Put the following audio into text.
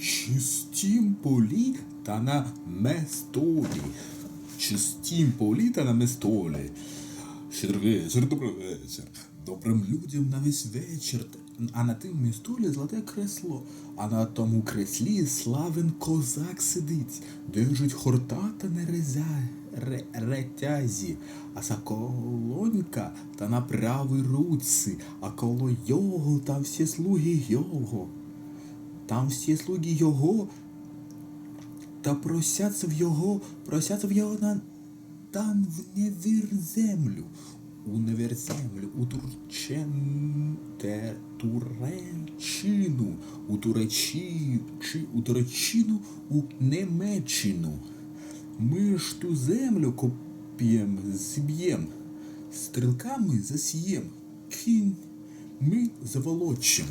чистім полі та на местолі. Чистім полі та на местолі. Щедрий вечір, добрий вечір. Добрим людям на весь вечір. А на тим містолі золоте кресло, а на тому креслі славен козак сидить, держить хорта та не резя, ре, ретязі, а соколонька та на правій руці, а коло його там всі слуги його. Там всі слуги його та просяться в його, просяться в його на там в невір землю, у невір землю, у турчен, те, Туреччину, у Туречі, чи, у Туреччину, у Немеччину. Ми ж ту землю коп'єм, зіб'єм, стрілками засієм, кінь ми заволочем.